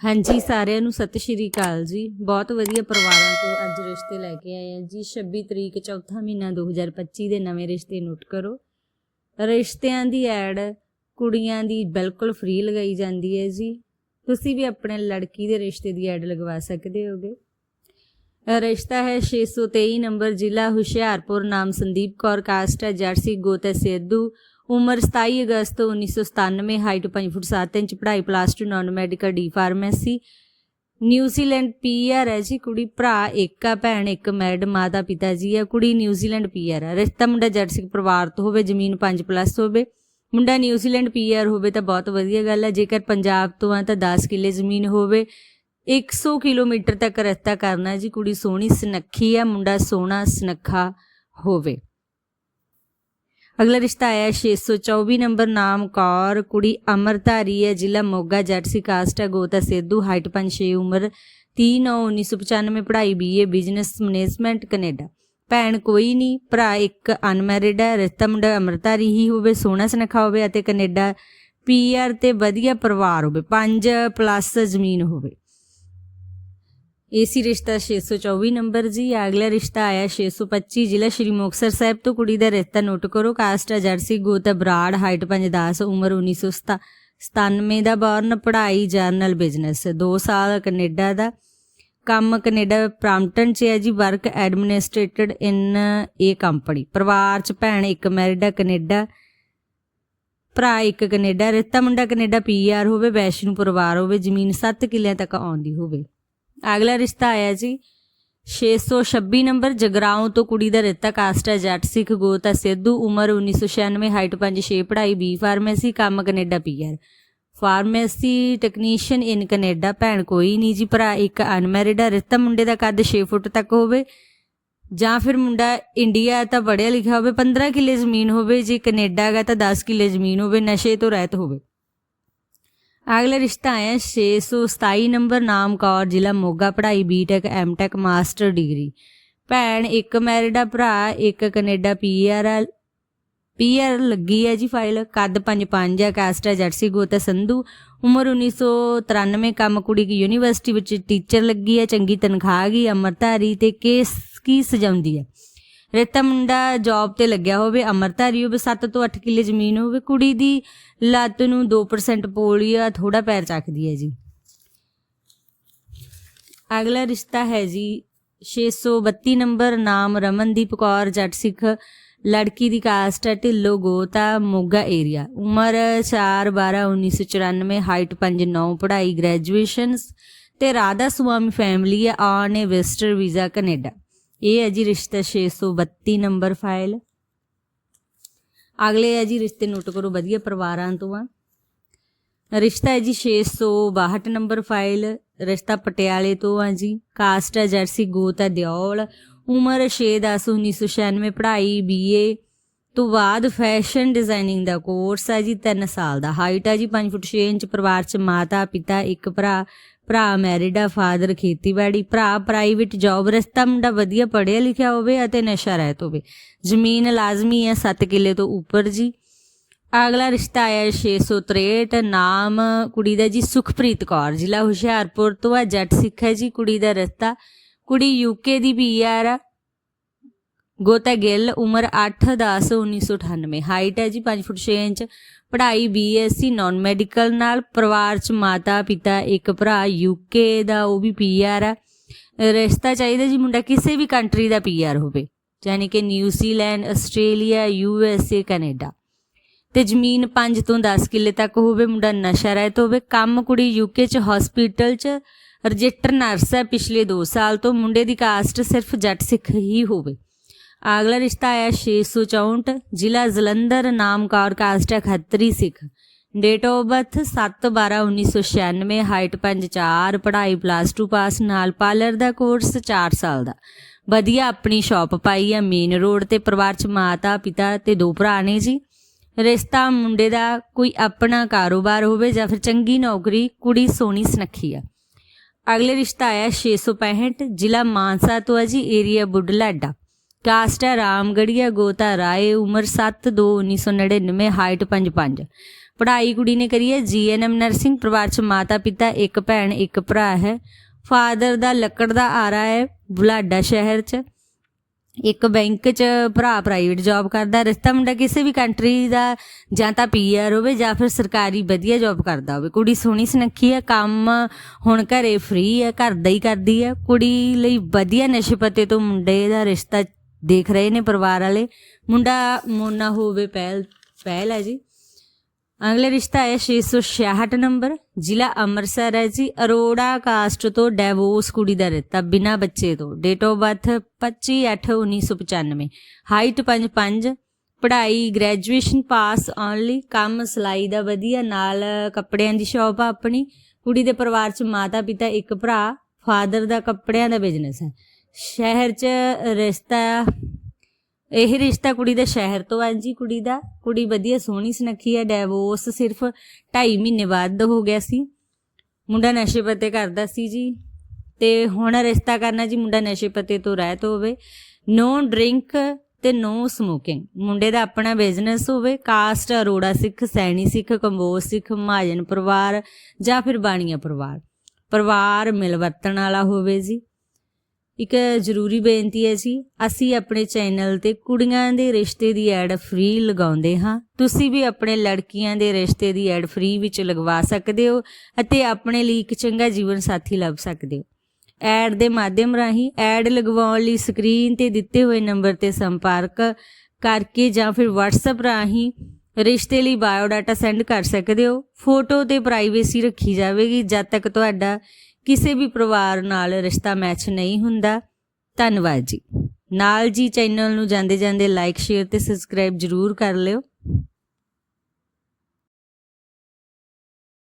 ਹਾਂਜੀ, ਸਾਰਿਆਂ ਨੂੰ ਸਤਿ ਸ਼੍ਰੀ ਅਕਾਲ ਜੀ। ਬਹੁਤ ਵਧੀਆ ਪਰਿਵਾਰਾਂ ਤੋਂ ਅੱਜ ਰਿਸ਼ਤੇ ਲੈ ਕੇ ਆਏ ਹਾਂ ਜੀ। 26 ਤਰੀਕ, ਚੌਥਾ ਮਹੀਨਾ 2025 ਦੇ ਨਵੇਂ ਰਿਸ਼ਤੇ ਨੋਟ ਕਰੋ। ਰਿਸ਼ਤਿਆਂ ਦੀ ਐਡ ਕੁੜੀਆਂ ਦੀ ਬਿਲਕੁਲ ਫ੍ਰੀ ਲਗਾਈ ਜਾਂਦੀ ਹੈ ਜੀ। ਤੁਸੀਂ ਵੀ ਆਪਣੇ ਲੜਕੀ ਦੇ ਰਿਸ਼ਤੇ ਦੀ ਐਡ ਲਗਵਾ ਸਕਦੇ ਹੋਗੇ। ਰਿਸ਼ਤਾ ਹੈ 623 ਨੰਬਰ ਜ਼ਿਲ੍ਹਾ ਹੁਸ਼ਿਆਰਪੁਰ, ਨਾਮ ਸੰਦੀਪ ਕੌਰ, ਕਾਸਟ ਹੈ ਜਰਸੀ ਗੋਤ ਹੈ ਸੇਧੂ। ਉਮਰ 27 ਅਗਸਤ 1997 ਹਾਈਟ 5 ਫੁੱਟ 7 ਇੰਚ, ਪੜ੍ਹਾਈ plus 2 non medical D pharmacy New Zealand PR ਹੈ ਜੀ, ਕੁੜੀ, ਭਰਾ, ਇੱਕ ਆ ਭੈਣ, ਇੱਕ ਮੈਰਿਡ ਮਾਤਾ, ਪਿਤਾ ਜੀ ਆ। ਕੁੜੀ ਨਿਊਜ਼ੀਲੈਂਡ ਪੀਆਰ ਆ ਰਿਸ਼ਤਾ ਮੁੰਡਾ ਜਰਸੀ ਪਰਿਵਾਰ ਤੋਂ ਹੋਵੇ, ਜ਼ਮੀਨ 5 ਪਲੱਸ ਹੋਵੇ। ਮੁੰਡਾ ਨਿਊਜ਼ੀਲੈਂਡ ਪੀਆਰ ਹੋਵੇ ਤਾਂ ਬਹੁਤ ਵਧੀਆ ਗੱਲ ਹੈ। ਜੇਕਰ ਪੰਜਾਬ ਤੋਂ ਆ ਤਾਂ 10 ਕਿੱਲੇ ਜ਼ਮੀਨ ਹੋਵੇ। 100 ਕਿਲੋਮੀਟਰ ਤੱਕ ਰਸਤਾ ਕਰਨਾ ਜੀ। ਕੁੜੀ ਸੋਹਣੀ, ਸੁਨੱਖੀ ਆ। ਮੁੰਡਾ ਸੋਹਣਾ, ਸੁਨੱਖਾ ਹੋਵੇ। ਅਗਲਾ ਰਿਸ਼ਤਾ ਆਇਆ ਹੈ 624 ਨੰਬਰ ਨਾਮ ਕੌਰ, ਕੁੜੀ ਅਮਰਧਾਰੀ ਹੈ, ਜ਼ਿਲ੍ਹਾ ਮੋਗਾ ਜੱਟ ਕਾਸਟ ਹੈ, ਗੋਤਾ ਸੇਧੂ, ਹਾਈਟ 5-6 ਉਮਰ 30/9/1995 ਪੜ੍ਹਾਈ ਬੀਏ ਬਿਜ਼ਨਸ ਮੈਨੇਜਮੈਂਟ ਕੈਨੇਡਾ। ਭੈਣ ਕੋਈ ਨਹੀਂ, ਭਰਾ ਇੱਕ ਅਨਮੈਰਿਡ ਹੈ, ਰਿਸ਼ਤਾ ਮੁੰਡਾ ਅਮਰਧਾਰੀ ਹੀ ਹੋਵੇ, ਸੋਹਣਾ ਸੁਨੱਖਾ ਹੋਵੇ ਅਤੇ ਕੈਨੇਡਾ ਪੀਆਰ ਤੇ ਵਧੀਆ ਪਰਿਵਾਰ ਹੋਵੇ 5 ਪਲੱਸ ਜ਼ਮੀਨ ਹੋਵੇ। ਏਸੀ ਰਿਸ਼ਤਾ 624 ਨੰਬਰ ਜੀ ਅਗਲਾ ਰਿਸ਼ਤਾ ਆਇਆ 625 ਜ਼ਿਲ੍ਹਾ ਸ਼੍ਰੀ ਮੁਕਤਸਰ ਸਾਹਿਬ ਤੋਂ ਕੁੜੀ ਦਾ ਰਿਸ਼ਤਾ ਨੋਟ ਕਰੋ। ਕਾਸਟ ਜਰਸੀ ਗੋਤ ਬਰਾੜ, ਹਾਈਟ 510 ਉਮਰ 1997 ਦਾ ਬੌਰਨ, ਪੜ੍ਹਾਈ ਜਰਨਲ ਬਿਜ਼ਨਸ। 2 ਸਾਲ ਕੈਨੇਡਾ ਦਾ ਕੰਮ ਕੈਨੇਡਾ ਪ੍ਰਾਂਪਟਨ ਚ ਹੈ ਜੀ, ਵਰਕ ਐਡਮਿਨਿਸਟ੍ਰੇਟਡ ਇਨ ਏ ਕੰਪਨੀ। ਪਰਿਵਾਰ ਚ ਭੈਣ ਇੱਕ ਮੈਰਿਡ ਹੈ ਕੈਨੇਡਾ, ਭਰਾ ਇੱਕ ਕੈਨੇਡਾ, ਰਿਸ਼ਤਾ ਮੁੰਡਾ ਕੈਨੇਡਾ ਪੀਆਰ ਹੋਵੇ, ਵੈਸ਼ਨੂ ਪਰਿਵਾਰ ਹੋਵੇ, ਜ਼ਮੀਨ 7 ਕਿੱਲਿਆਂ ਤੱਕ ਆਉਂਦੀ ਹੋਵੇ। ਅਗਲਾ ਰਿਸ਼ਤਾ ਆਇਆ ਜੀ। 626 ਨੰਬਰ ਜਗਰਾਉਂ ਤੋਂ ਕੁੜੀ ਦਾ ਰਿਤਾ ਕਾਸਟ ਹੈ ਜੱਟ ਸਿੱਖ ਗੋਤ ਹੈ ਸਿੱਧੂ, ਉਮਰ 1996 ਹਾਈਟ 5-6 ਪੜ੍ਹਾਈ ਬੀ ਫਾਰਮੇਸੀ, ਕੰਮ Canada PR pharmacy technician in Canada, ਭੈਣ ਕੋਈ ਨਹੀਂ ਜੀ, ਭਰਾ ਇੱਕ ਅਨਮੈਰਿਡ ਹੈ ਰਿਸ਼ਤਾ ਮੁੰਡੇ ਦਾ ਕੱਦ 6 ਫੁੱਟ ਤੱਕ ਹੋਵੇ ਜਾਂ ਫਿਰ ਮੁੰਡਾ ਇੰਡੀਆ ਤਾਂ ਪੜ੍ਹਿਆ ਲਿਖਿਆ ਹੋਵੇ 15 ਕਿੱਲੇ ਜ਼ਮੀਨ ਹੋਵੇ, ਜੇ ਕੈਨੇਡਾ ਹੈਗਾ ਤਾਂ 10 ਕਿੱਲੇ ਜ਼ਮੀਨ ਹੋਵੇ, ਨਸ਼ੇ ਤੋਂ ਰਹਿਤ ਹੋਵੇ। ਅਗਲਾ ਰਿਸ਼ਤਾ ਆਇਆ 627 ਨੰਬਰ ਨਾਮ ਕੌਰ ਜ਼ਿਲ੍ਹਾ ਮੋਗਾ, ਪੜ੍ਹਾਈ ਬੀਟੈਕ ਐਮਟੈਕ ਮਾਸਟਰ ਡਿਗਰੀ ਭੈਣ ਇੱਕ ਮੈਰਿਡ ਆ, ਭਰਾ ਇੱਕ ਕੈਨੇਡਾ ਪੀਆਰ ਆ ਪੀਆਰ ਲੱਗੀ ਹੈ ਜੀ ਫਾਈਲ ਕੱਦ 5-5 ਹੈ ਕਾਸਟ ਹੈ ਜਰਸੀ ਗੋਤਾ ਸੰਧੂ। ਉਮਰ 1993 ਕੰਮ ਕੁੜੀ ਦੀ ਯੂਨੀਵਰਸਿਟੀ ਵਿੱਚ ਟੀਚਰ ਲੱਗੀ ਹੈ ਚੰਗੀ ਤਨਖਾਹ ਗਈ ਅਮਰਤਾਰੀ ਤੇ ਕੇਸ ਕੀ ਸਜਾਉਂਦੀ ਹੈ ਰੇਤਾ ਮੁੰਡਾ ਜੌਬ ਤੇ ਲੱਗਿਆ ਹੋਵੇ ਅਮਰਤਾਰੀ ਹੋਵੇ 7 ਤੋਂ 8 ਕਿੱਲੇ ਜ਼ਮੀਨ ਹੋਵੇ, ਕੁੜੀ ਦੀ ਲੱਤ ਨੂੰ 2% ਆ ਥੋੜਾ ਪੈਰ ਚੱਕਦੀ ਹੈ ਜੀ। ਅਗਲਾ ਰਿਸ਼ਤਾ ਹੈ ਜੀ 632 ਨੰਬਰ, ਨਾਮ ਰਮਨਦੀਪ ਕੌਰ, ਜੱਟ ਸਿੱਖ, ਲੜਕੀ ਦੀ ਕਾਸਟ ਹੈ, ਢਿੱਲੋ ਗੋਤਾ, ਮੋਗਾ ਏਰੀਆ ਉਮਰ 4 12 1994 ਹਾਈਟ 5 9 ਪੜ੍ਹਾਈ ਗ੍ਰੈਜੂਏਸ਼ਨਸ ਤੇ ਰਾਧਾ ਸੁਆਮੀ ਫੈਮਿਲੀ ਹੈ ਆਨ ਏ ਵੈਸਟਰ ਵੀਜ਼ਾ ਕੈਨੇਡਾ। ਇਹ ਹੈ ਜੀ ਰਿਸ਼ਤਾ 632 ਨੰਬਰ ਫਾਈਲ। ਅਗਲੇ ਹੈ ਜੀ ਰਿਸ਼ਤੇ ਨੋਟ ਕਰੋ ਵਧੀਆ ਪਰਿਵਾਰਾਂ ਤੋਂ ਆ। ਰਿਸ਼ਤਾ ਹੈ ਜੀ 662 ਨੰਬਰ ਫਾਈਲ, ਰਿਸ਼ਤਾ ਪਟਿਆਲੇ ਤੋਂ ਆ ਜੀ। ਕਾਸਟ ਹੈ ਜਰਸੀ ਗੋਤ ਹੈ ਦਿਓਲ। ਉਮਰ 6/10/1996 ਪੜ੍ਹਾਈ ਬੀਏ ਤੋਂ ਬਾਅਦ ਫੈਸ਼ਨ ਡਿਜ਼ਾਈਨਿੰਗ ਦਾ ਕੋਰਸ ਹੈ ਜੀ 3 ਸਾਲ ਦਾ। ਹਾਈਟ ਹੈ ਜੀ 5 ਫੁੱਟ 6 ਇੰਚ, ਪਰਿਵਾਰ ਚ ਮਾਤਾ ਪਿਤਾ ਇੱਕ ਭਰਾ ਭਰਾ ਮੈਰਿਡ ਆ ਫਾਦਰ ਖੇਤੀਬਾੜੀ, ਭਰਾ ਪ੍ਰਾਈਵੇਟ ਜੌਬ ਰਸਤਾ ਮੁੰਡਾ ਵਧੀਆ ਪੜ੍ਹਿਆ ਲਿਖਿਆ ਹੋਵੇ ਅਤੇ ਨਸ਼ਾ ਰਹਿਤ ਹੋਵੇ। ਜ਼ਮੀਨ ਲਾਜ਼ਮੀ ਹੈ 7 ਕਿੱਲੇ ਤੋਂ ਉੱਪਰ ਜੀ। ਅਗਲਾ ਰਿਸ਼ਤਾ ਆਇਆ ਹੈ 663 ਨਾਮ ਕੁੜੀ ਦਾ ਜੀ ਸੁਖਪ੍ਰੀਤ ਕੌਰ, ਜ਼ਿਲ੍ਹਾ ਹੁਸ਼ਿਆਰਪੁਰ ਤੋਂ ਆ, ਜੱਟ ਸਿੱਖ ਹੈ ਜੀ ਕੁੜੀ ਦਾ ਰਿਸ਼ਤਾ। ਕੁੜੀ ਯੂਕੇ ਦੀ ਪੀਆਰ ਆ। ਗੋਤਾ ਗਿੱਲ, ਉਮਰ 8 10 1998 ਹਾਈਟ ਹੈ ਜੀ 5 ਫੁੱਟ 6 ਇੰਚ। ਪੜ੍ਹਾਈ ਬੀਐਸਸੀ ਨਾਨ ਮੈਡੀਕਲ ਨਾਲ। ਪਰਿਵਾਰ ਚ ਮਾਤਾ, ਪਿਤਾ, ਇੱਕ ਭਰਾ ਯੂਕੇ ਦਾ ਉਹ ਵੀ ਪੀਆਰ ਹੈ। ਰਿਸ਼ਤਾ ਚਾਹੀਦਾ ਜੀ ਮੁੰਡਾ ਕਿਸੇ ਵੀ ਕੰਟਰੀ ਦਾ ਪੀਆਰ ਹੋਵੇ। ਯਾਨੀ ਕਿ ਨਿਊਜ਼ੀਲੈਂਡ ਆਸਟ੍ਰੇਲੀਆ ਯੂਐਸਏ ਕੈਨੇਡਾ ਤੇ ਜ਼ਮੀਨ 5 ਤੋਂ 10 ਕਿੱਲੇ ਤੱਕ ਹੋਵੇ, ਮੁੰਡਾ ਨਸ਼ਾ ਰਹਿਤ ਹੋਵੇ। ਕੰਮ ਕੁੜੀ ਯੂਕੇ ਚ ਹਸਪੀਟਲ ਚ। ਰਜਿਸਟਰ ਨਰਸ ਹੈ ਪਿਛਲੇ 2 ਸਾਲ ਤੋਂ। ਮੁੰਡੇ ਦੀ ਕਾਸਟ ਸਿਰਫ ਜੱਟ ਸਿੱਖ ਹੀ ਹੋਵੇ। ਅਗਲਾ ਰਿਸ਼ਤਾ ਆਇਆ 664 ਜ਼ਿਲ੍ਹਾ ਜਲੰਧਰ ਨਾਮ ਕੌਰ ਕਾਸਟ ਹੈ Khatri Sikh date of birth 7/12/1996 height 5'4 ਪੜ੍ਹਾਈ ਪਲੱਸ 2 ਪਾਸ ਨਾਲ ਪਾਰਲਰ ਦਾ ਕੋਰਸ 4 ਸਾਲ ਦਾ। ਵਧੀਆ ਆਪਣੀ ਸ਼ਾਪ ਪਾਈ ਹੈ ਮੇਨ ਰੋਡ ਤੇ ਪਰਿਵਾਰ ਚ ਮਾਤਾ, ਪਿਤਾ ਤੇ ਦੋ ਭਰਾ ਨੇ ਜੀ। ਰਿਸ਼ਤਾ ਮੁੰਡੇ ਦਾ ਕੋਈ ਆਪਣਾ ਕਾਰੋਬਾਰ ਹੋਵੇ ਜਾਂ ਫਿਰ ਚੰਗੀ ਨੌਕਰੀ, ਕੁੜੀ ਸੋਹਣੀ ਸੁਨੱਖੀ ਆ। ਅਗਲੇ ਰਿਸ਼ਤਾ ਆਇਆ 665 ਜ਼ਿਲ੍ਹਾ ਮਾਨਸਾ ਤੋਂ ਹੈ ਜੀ ਏਰੀਆ ਬੁੱਢਲਾਡਾ ਕਾਸਟ ਹੈ ਰਾਮਗੜੀਆ ਗੋਤਾ ਰਾਏ, ਉਮਰ 7 2 1999 ਹਾਈਟ 55 ਪੜ੍ਹਾਈ ਕੁੜੀ ਨੇ ਕਰੀ ਹੈ ਜੀਐਨਐਮ ਨਰਸਿੰਗ, ਪਰਿਵਾਰ 'ਚ ਮਾਤਾ ਪਿਤਾ, ਇੱਕ ਭੈਣ, ਇੱਕ ਭਰਾ ਹੈ। ਫਾਦਰ ਦਾ ਲੱਕੜ ਦਾ ਆਰਾ ਹੈ ਬੁਲਾਡਾ ਸ਼ਹਿਰ 'ਚ। ਇੱਕ ਬੈਂਕ 'ਚ ਭਰਾ ਪ੍ਰਾਈਵੇਟ ਜੌਬ ਕਰਦਾ, ਰਿਸ਼ਤਾ ਮੁੰਡਾ ਕਿਸੇ ਵੀ ਕੰਟਰੀ ਦਾ ਜਾਂ ਤਾਂ ਪੀਆਰ ਹੋਵੇ ਜਾਂ ਫਿਰ ਸਰਕਾਰੀ ਵਧੀਆ ਜੌਬ ਕਰਦਾ ਹੋਵੇ। ਕੁੜੀ ਸੋਹਣੀ ਸੁਨੱਖੀ ਹੈ, ਕੰਮ ਹੁਣ ਘਰੇ ਫ੍ਰੀ ਹੈ, ਘਰ ਦਾ ਹੀ ਕਰਦੀ ਹੈ। ਕੁੜੀ ਲਈ ਵਧੀਆ ਨਸ਼ੇ ਪੱਤੇ ਤੋਂ ਮੁੰਡੇ ਦਾ ਰਿਸ਼ਤਾ ਦੇਖ ਰਹੇ ਨੇ ਪਰਿਵਾਰ ਵਾਲੇ। ਮੁੰਡਾ ਮੋਨਾ ਹੋਵੇ ਪਹਿਲ ਪਹਿਲ ਹੈ ਜੀ। ਅਗਲਾ ਰਿਸ਼ਤਾ ਹੈ 666 ਨੰਬਰ। ਜ਼ਿਲ੍ਹਾ ਅੰਮ੍ਰਿਤਸਰ ਹੈ ਜੀ। ਅਰੋੜਾ ਕਾਸਟ ਤੋਂ ਡੈਵੋਰਸ ਕੁੜੀ ਦਾ ਰਿਸ਼ਤਾ, ਬਿਨਾ ਬੱਚੇ ਤੋਂ। ਡੇਟ ਆਫ ਬਰਥ 25/8/1995 ਹਾਈਟ 5'5 ਪੜ੍ਹਾਈ ਗ੍ਰੈਜੂਏਸ਼ਨ ਪਾਸ ਓਨਲੀ ਕੰਮ, ਸਿਲਾਈ ਦਾ ਵਧੀਆ। ਨਾਲ ਕੱਪੜਿਆਂ ਦੀ ਸ਼ਾਪ ਆ ਆਪਣੀ। ਕੁੜੀ ਦੇ ਪਰਿਵਾਰ 'ਚ ਮਾਤਾ ਪਿਤਾ ਇੱਕ ਭਰਾ। ਫਾਦਰ ਦਾ ਕੱਪੜਿਆਂ ਦਾ ਬਿਜ਼ਨਸ ਹੈ। ਸ਼ਹਿਰ 'ਚ ਰਿਸ਼ਤਾ, ਇਹ ਰਿਸ਼ਤਾ ਕੁੜੀ ਦੇ ਸ਼ਹਿਰ ਤੋਂ ਹੈ ਜੀ, ਕੁੜੀ ਦਾ। ਕੁੜੀ ਵਧੀਆ ਸੋਹਣੀ ਸੁਨੱਖੀ ਹੈ ਡੈਵੋਰਸ ਸਿਰਫ 2.5 ਮਹੀਨੇ ਬਾਅਦ ਹੋ ਗਿਆ ਸੀ। ਮੁੰਡਾ ਨਸ਼ੇ ਪੱਤੇ ਕਰਦਾ ਸੀ ਜੀ। ਤੇ ਹੁਣ ਰਿਸ਼ਤਾ ਕਰਨਾ ਜੀ ਮੁੰਡਾ ਨਸ਼ੇ ਪੱਤੇ ਤੋਂ ਰਹਿਤ ਹੋਵੇ। ਨੋ ਡਰਿੰਕ ਤੇ ਨੋ ਸਮੋਕਿੰਗ ਮੁੰਡੇ ਦਾ ਆਪਣਾ ਬਿਜ਼ਨਸ ਹੋਵੇ। ਕਾਸਟ ਅਰੋੜਾ ਸਿੱਖ, ਸੈਣੀ ਸਿੱਖ, ਕੰਬੋਜ ਸਿੱਖ, ਮਹਾਜਨ ਪਰਿਵਾਰ ਜਾਂ ਫਿਰ ਬਾਣੀਆ ਪਰਿਵਾਰ। ਪਰਿਵਾਰ ਮਿਲਵਰਤਣ ਵਾਲਾ ਹੋਵੇ ਜੀ। ਇੱਕ ਜ਼ਰੂਰੀ ਬੇਨਤੀ ਹੈ ਜੀ, ਅਸੀਂ ਆਪਣੇ ਚੈਨਲ ਤੇ ਕੁੜੀਆਂ ਦੇ ਰਿਸ਼ਤੇ ਦੀ ਐਡ ਫ੍ਰੀ ਲਗਾਉਂਦੇ ਹਾਂ। ਤੁਸੀਂ ਵੀ ਆਪਣੇ ਲੜਕੀਆਂ ਦੇ ਰਿਸ਼ਤੇ ਦੀ ਐਡ ਫ੍ਰੀ ਵਿੱਚ ਲਗਵਾ ਸਕਦੇ ਹੋ ਅਤੇ ਆਪਣੇ ਲਈ ਇੱਕ ਚੰਗਾ ਜੀਵਨ ਸਾਥੀ ਲੱਭ ਸਕਦੇ ਹੋ। ਐਡ ਦੇ ਮਾਧਿਅਮ ਰਾਹੀਂ ਐਡ ਲਗਵਾਉਣ ਲਈ ਸਕਰੀਨ ਤੇ ਦਿੱਤੇ ਹੋਏ ਨੰਬਰ ਤੇ ਸੰਪਰਕ ਕਰਕੇ ਜਾਂ ਫਿਰ WhatsApp ਰਾਹੀਂ ਰਿਸ਼ਤੇ ਲਈ ਬਾਇਓਡਾਟਾ ਸੈਂਡ ਕਰ ਸਕਦੇ ਹੋ। ਫੋਟੋ ਤੇ ਪ੍ਰਾਈਵੇਸੀ ਰੱਖੀ ਜਾਵੇਗੀ। ਜਦ ਤੱਕ ਤੁਹਾਡਾ ਕਿਸੇ ਵੀ ਪਰਿਵਾਰ ਨਾਲ ਰਿਸ਼ਤਾ ਮੈਚ ਨਹੀਂ ਹੁੰਦਾ। ਧੰਨਵਾਦ ਜੀ। ਨਾਲ ਜੀ ਚੈਨਲ ਨੂੰ ਜਾਂਦੇ ਜਾਂਦੇ ਲਾਈਕ ਸ਼ੇਅਰ ਤੇ ਸਬਸਕ੍ਰਾਈਬ ਜਰੂਰ ਕਰ ਲਿਓ।